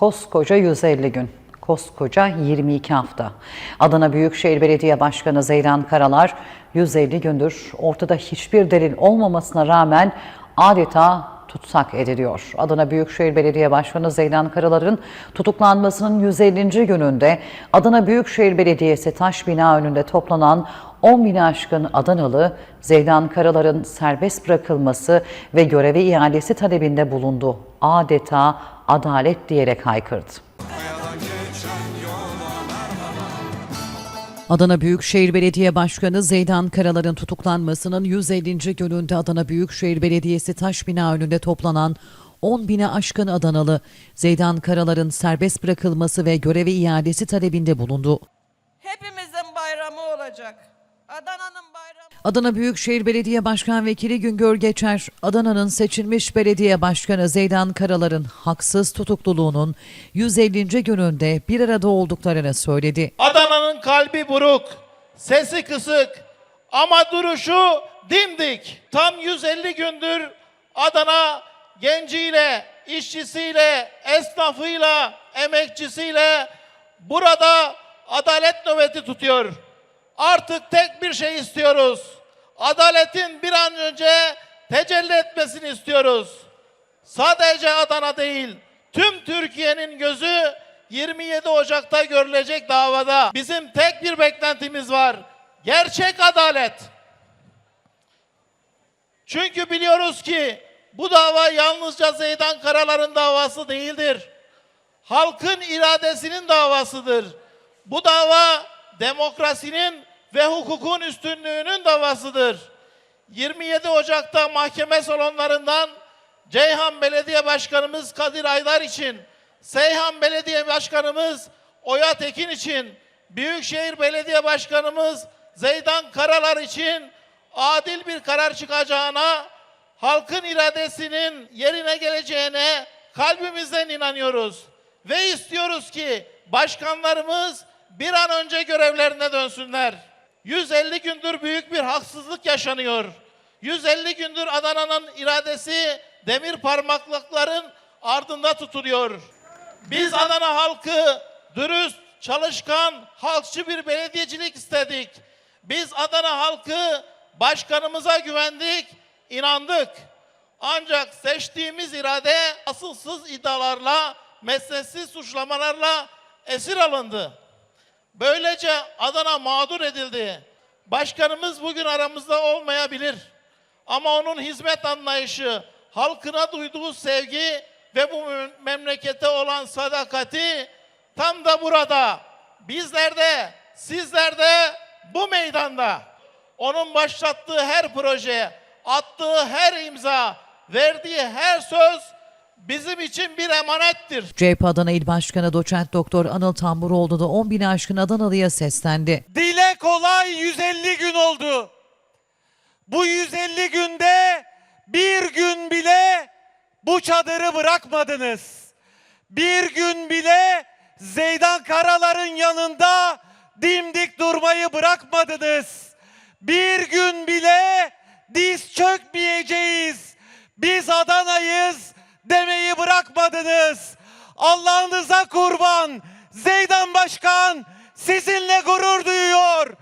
Koskoca 150 gün, koskoca 22 hafta. Adana Büyükşehir Belediye Başkanı Zeydan Karalar 150 gündür ortada hiçbir delil olmamasına rağmen adeta tutsak ediliyor. Adana Büyükşehir Belediye Başkanı Zeydan Karalar'ın tutuklanmasının 150. gününde Adana Büyükşehir Belediyesi taş bina önünde toplanan 10 bini aşkın Adanalı Zeydan Karalar'ın serbest bırakılması ve göreve iadesi talebinde bulundu. Adeta adalet diyerek haykırdı. Adana Büyükşehir Belediye Başkanı Zeydan Karalar'ın tutuklanmasının 150. gününde Adana Büyükşehir Belediyesi taş bina önünde toplanan 10 bine aşkın Adanalı Zeydan Karalar'ın serbest bırakılması ve göreve iadesi talebinde bulundu. Hepimizin bayramı olacak. Adana'nın bayramı. Adana Büyükşehir Belediye Başkan Vekili Güngör Geçer, Adana'nın seçilmiş belediye başkanı Zeydan Karalar'ın haksız tutukluluğunun 150. gününde bir arada olduklarını söyledi. Adana'nın kalbi buruk, sesi kısık ama duruşu dimdik. Tam 150 gündür Adana genciyle, işçisiyle, esnafıyla, emekçisiyle burada adalet nöbeti tutuyor. Artık tek bir şey istiyoruz. Adaletin bir an önce tecelli etmesini istiyoruz. Sadece Adana değil, tüm Türkiye'nin gözü 27 Ocak'ta görülecek davada. Bizim tek bir beklentimiz var. Gerçek adalet. Çünkü biliyoruz ki bu dava yalnızca Zeydan Karalar'ın davası değildir. Halkın iradesinin davasıdır. Bu dava demokrasinin ve hukukun üstünlüğünün davasıdır. 27 Ocak'ta mahkeme salonlarından Ceyhan Belediye Başkanımız Kadir Aydar için, Seyhan Belediye Başkanımız Oya Tekin için, Büyükşehir Belediye Başkanımız Zeydan Karalar için adil bir karar çıkacağına, halkın iradesinin yerine geleceğine kalbimizden inanıyoruz. Ve istiyoruz ki başkanlarımız bir an önce görevlerine dönsünler. 150 gündür büyük bir haksızlık yaşanıyor. 150 gündür Adana'nın iradesi demir parmaklıkların ardında tutuluyor. Biz Adana halkı dürüst, çalışkan, halkçı bir belediyecilik istedik. Biz Adana halkı başkanımıza güvendik, inandık. Ancak seçtiğimiz irade asılsız iddialarla, mesnetsiz suçlamalarla esir alındı. Böylece Adana mağdur edildi. Başkanımız bugün aramızda olmayabilir. Ama onun hizmet anlayışı, halkına duyduğu sevgi ve bu memlekete olan sadakati tam da burada. Bizlerde, sizlerde, bu meydanda. Onun başlattığı her proje, attığı her imza, verdiği her söz bizim için bir emanettir. CHP Adana İl Başkanı Doçent Doktor Anıl Tamburoğlu da 10 bini aşkın Adanalı'ya seslendi. Dile kolay 150 gün oldu. Bu 150 günde bu çadırı bırakmadınız. Bir gün bile Zeydan Karalar'ın yanında dimdik durmayı bırakmadınız. Bir gün bile diz çökmeyeceğiz. Biz Adana'yız demeyi bırakmadınız. Allah'ınıza kurban. Zeydan Başkan sizinle gurur duyuyor.